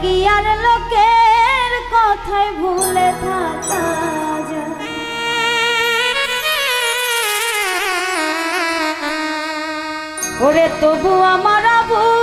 কি আর লোকের কথায় ভুলে থাকা ওরে তবু আমার ভুল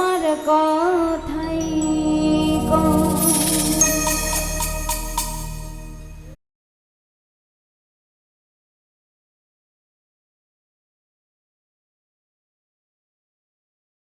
তোমার কথাই কয়